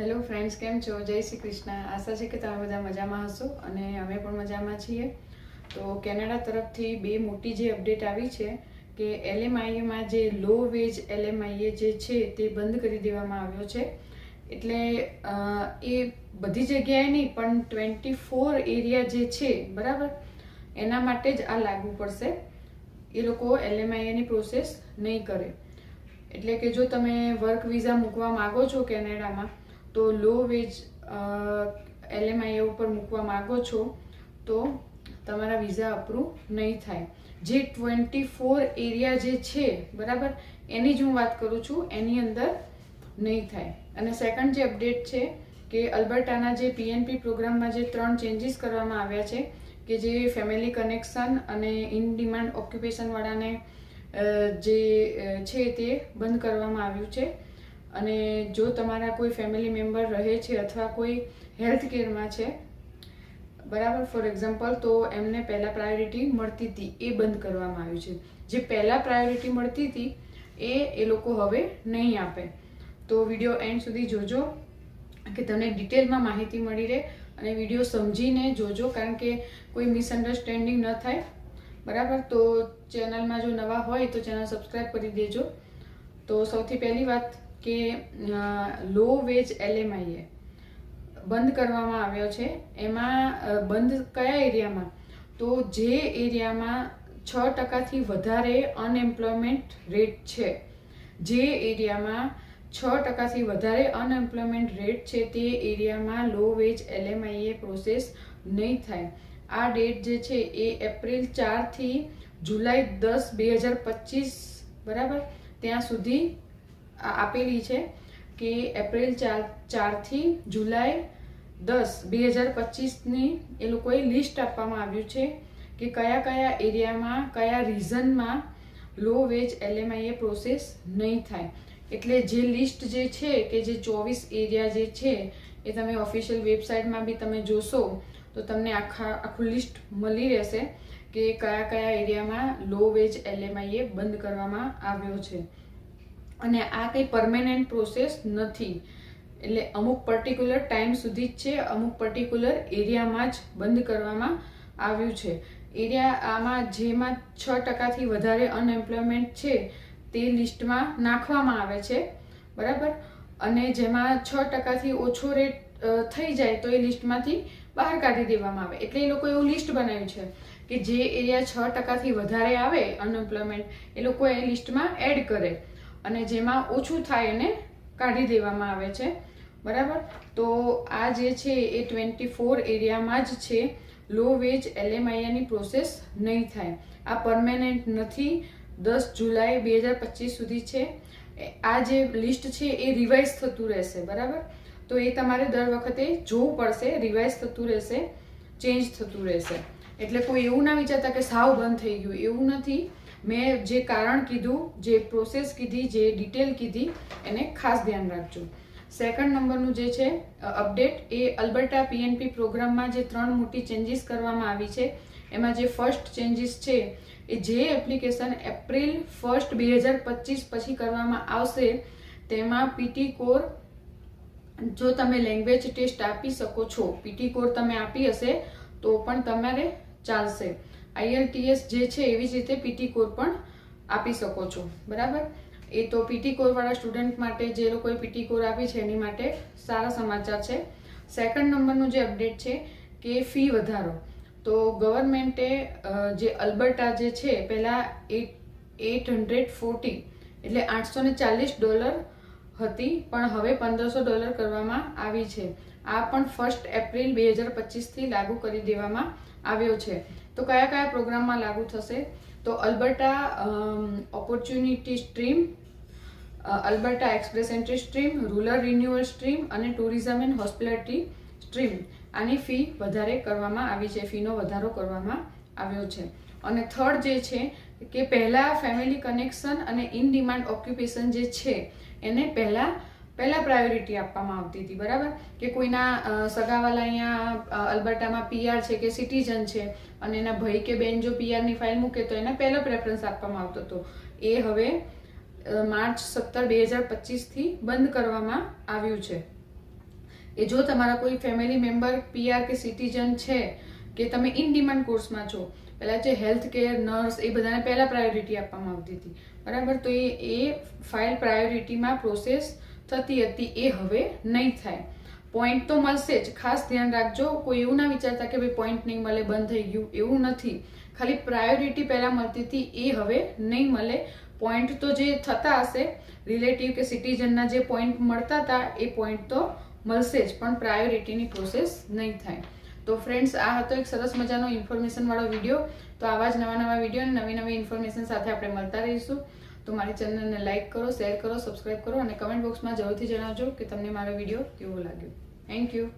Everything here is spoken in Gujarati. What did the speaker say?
હેલો ફ્રેન્ડ્સ કેમ છો? જય શ્રી કૃષ્ણ. આશા છે કે તમે બધા મજામાં હશો અને અમે પણ મજામાં છીએ. તો કેનેડા તરફથી બે મોટી જે અપડેટ આવી છે કે એલએમઆઈએમાં જે લો વેજ એલએમઆઈએ જે છે તે બંધ કરી દેવામાં આવ્યો છે. એટલે એ બધી જગ્યાએ નહીં, પણ ટ્વેન્ટી ફોર એરિયા જે છે, બરાબર? એના માટે જ આ લાગુ પડશે. એ લોકો એલએમઆઈએની પ્રોસેસ નહીં કરે. એટલે કે જો તમે વર્ક વિઝા મૂકવા માંગો છો કેનેડામાં તો લો વેજ એલએમઆઈએ ઉપર મૂકવા માંગો છો, તો તમારા વિઝા અપ્રૂવ નહીં થાય. જે ટ્વેન્ટી ફોર એરિયા જે છે, બરાબર, એની જ હું વાત કરું છું, એની અંદર નહીં થાય. અને સેકન્ડ જે અપડેટ છે કે અલ્બર્ટાના જે પીએનપી પ્રોગ્રામમાં જે ત્રણ ચેન્જીસ કરવામાં આવ્યા છે, કે જે ફેમિલી કનેક્શન અને ઇન ડિમાન્ડ ઓક્યુપેશનવાળાને જે છે તે બંધ કરવામાં આવ્યું છે. અને જો તમારા કોઈ ફેમિલી મેમ્બર રહે છે અથવા કોઈ હેલ્થ કેરમાં છે, બરાબર? ફોર એક્ઝામ્પલ તો એમને પહેલાં પ્રાયોરિટી મળતી હતી, એ બંધ કરવામાં આવ્યું છે. જે પહેલાં પ્રાયોરિટી મળતી હતી, એ એ લોકો હવે નહીં આપે. તો વીડિયો એન્ડ સુધી જોજો, કે તમને ડિટેલમાં માહિતી મળી રહે અને વીડિયો સમજીને જોજો, કારણ કે કોઈ મિસઅન્ડરસ્ટેન્ડિંગ ન થાય. બરાબર? તો ચેનલમાં જો નવા હોય તો ચેનલ સબસ્ક્રાઈબ કરી દેજો. તો સૌથી પહેલી વાત કે લો વેજ એલએમઆઈએ બંધ કરવામાં આવ્યો છે. એમાં બંધ કયા એરિયામાં? તો જે એરિયામાં છ ટકાથી વધારે અનએમ્પ્લોયમેન્ટ રેટ છે, જે એરિયામાં છ ટકાથી વધારે અનએમ્પ્લોયમેન્ટ રેટ છે, તે એરિયામાં લો વેજ એલએમઆઈએ પ્રોસેસ નહીં થાય. આ ડેટ જે છે એ એપ્રિલ ચારથી જુલાઈ દસ, બે હજાર પચીસ, બરાબર? ત્યાં સુધી આપેલી છે કે એપ્રિલ ચાર ચારથી જુલાઈ દસ, બે હજાર પચીસની એ લોકોએ લિસ્ટ આપવામાં આવ્યું છે કે કયા કયા એરિયામાં, કયા રીઝનમાં લો વેજ એલએમઆઈએ પ્રોસેસ નહીં થાય. એટલે જે લિસ્ટ જે છે કે જે ચોવીસ એરિયા જે છે, એ તમે ઓફિશિયલ વેબસાઇટમાં બી તમે જોશો, તો તમને આખા આખું લિસ્ટ મળી રહેશે કે કયા કયા એરિયામાં લો વેજ એલએમઆઈએ બંધ કરવામાં આવ્યો છે. અને આ કંઈ પરમેનન્ટ પ્રોસેસ નથી. એટલે અમુક પર્ટિક્યુલર ટાઈમ સુધી જ છે, અમુક પર્ટિક્યુલર એરિયામાં જ બંધ કરવામાં આવ્યું છે. એરિયા આમાં જેમાં છ ટકાથી વધારે અનએમ્પ્લોયમેન્ટ છે, તે લિસ્ટમાં નાખવામાં આવે છે. બરાબર? અને જેમાં છ ટકાથી ઓછો રેટ થઈ જાય તો એ લિસ્ટમાંથી બહાર કાઢી દેવામાં આવે. એટલે એ લોકો એવું લિસ્ટ બનાવ્યું છે કે જે એરિયા છ ટકાથી વધારે આવે અનએમ્પ્લોયમેન્ટ એ લોકો એ લિસ્ટમાં એડ કરે. અને જેમાં ઓછું થાય એને કાઢી દેવામાં આવે છે. બરાબર? તો આ જે છે એ ટ્વેન્ટી ફોર એરિયામાં જ છે. લો વેજ એલએમઆઈની પ્રોસેસ નહીં થાય. આ પરમેનન્ટ નથી. દસ જુલાઈ બે હજાર પચીસ સુધી છે. આ જે લિસ્ટ છે એ રિવાઇઝ થતું રહેશે. બરાબર? તો એ તમારે દર વખતે જોવું પડશે. રિવાઇઝ થતું રહેશે. ચેન્જ થતું રહેશે. એટલે કોઈ એવું ના વિચારતા કે સાવ બંધ થઈ ગયું. એવું નથી. મેં જે કારણ કીધું, જે પ્રોસેસ કીધી, જે ડિટેલ કીધી, એને ખાસ ધ્યાન રાખજો. સેકન્ડ નંબરનું જે છે અપડેટ એ અલ્બર્ટા પીએનપી પ્રોગ્રામમાં જે ત્રણ મોટી ચેન્જીસ કરવામાં આવી છે, એમાં જે ફર્સ્ટ ચેન્જીસ છે, એ જે એપ્લિકેશન એપ્રિલ ફર્સ્ટ બે હજાર પચીસ પછી કરવામાં આવશે, તેમાં પીટી કોર જો તમે લેંગ્વેજ ટેસ્ટ આપી શકો છો પીટી કોર તમે આપી હશે, તો પણ તમારે ચાલશે. આઈએલટીએસ જે છે એવી જ રીતે પીટી કોર પણ આપી શકો છો. બરાબર? એ તો પીટી કોરવાળા સ્ટુડન્ટ માટે જે લોકોએ પીટી કોર આપી છે એની માટે સારા સમાચાર છે. સેકન્ડ નંબરનું જે અપડેટ છે કે ફી વધારો. તો ગવર્મેન્ટે જે અલ્બર્ટા જે છે પહેલાં એટ એટ હંડ્રેડ ફોર્ટી એટલે આઠસો ચાલીસ ડોલર હતી, પણ હવે પંદરસો ડોલર કરવામાં આવી છે. આ પણ ફર્સ્ટ એપ્રિલ બે હજાર પચીસથી લાગુ કરી દેવામાં આવ્યો છે. તો કયા કયા પ્રોગ્રામમાં લાગુ થશે? તો Alberta opportunity stream Alberta express entry stream rural renewal stream અને ટુરિઝમ એન્ડ હોસ્પિટાલિટી સ્ટ્રીમ આની ફી વધારે કરવામાં આવી છે. ફીનો વધારો કરવામાં આવ્યો છે. અને થર્ડ જે છે કે પહેલાં ફેમિલી કનેક્શન અને ઇન ડિમાન્ડ ઓક્યુપેશન જે છે, એને પહેલાં પહેલાં પ્રાયોરિટી આપવામાં આવતી હતી, બરાબર? કે કોઈના સગાવાલા અહીંયા અલબર્ટામાં પીઆર છે કે સિટીઝન છે અને એના ભાઈ કે બેન જો પીઆરની ફાઇલ મૂકે તો એને પહેલો પ્રેફરન્સ આપવામાં આવતો હતો. એ હવે માર્ચ સત્તર બે હજાર પચીસથી બંધ કરવામાં આવ્યું છે. એ જો તમારા કોઈ ફેમિલી મેમ્બર પીઆર કે સિટીઝન છે, કે તમે ઇન ડિમાન્ડ કોર્સમાં છો, પહેલાં જે હેલ્થ કેર નર્સ એ બધાને પહેલાં પ્રાયોરિટી આપવામાં આવતી હતી. બરાબર? તો એ એ ફાઇલ પ્રાયોરિટીમાં પ્રોસેસ થતી હતી એ હવે નહીં થાય. પોઈન્ટ તો મળશે જ. ખાસ ધ્યાન રાખજો. કોઈ એવું ના વિચારતા કે ભાઈ પોઈન્ટ નહીં મળે, બંધ થઈ ગયું. એવું નથી. ખાલી પ્રાયોરિટી પહેલાં મળતી હતી, એ હવે નહીં મળે. પોઈન્ટ તો જે થતા હશે રિલેટિવ કે સિટીઝનના જે પોઈન્ટ મળતા હતા, એ પોઈન્ટ તો મળશે જ. પણ પ્રાયોરિટીની પ્રોસેસ નહીં થાય. તો ફ્રેન્ડ્સ આ હતો એક સરસ મજાનો ઇન્ફોર્મેશનવાળો વીડિયો તો આવા જ નવા નવા વીડિયો અને નવી નવી ઇન્ફોર્મેશન સાથે આપણે મળતા રહીશું. તો મારી ચેનલને લાઇક કરો, શેર કરો સબસ્ક્રાઈબ કરો અને કમેન્ટ બોક્સમાં જરૂરથી જણાવજો કે તમને મારો વીડિયો કેવો લાગ્યો. Thank you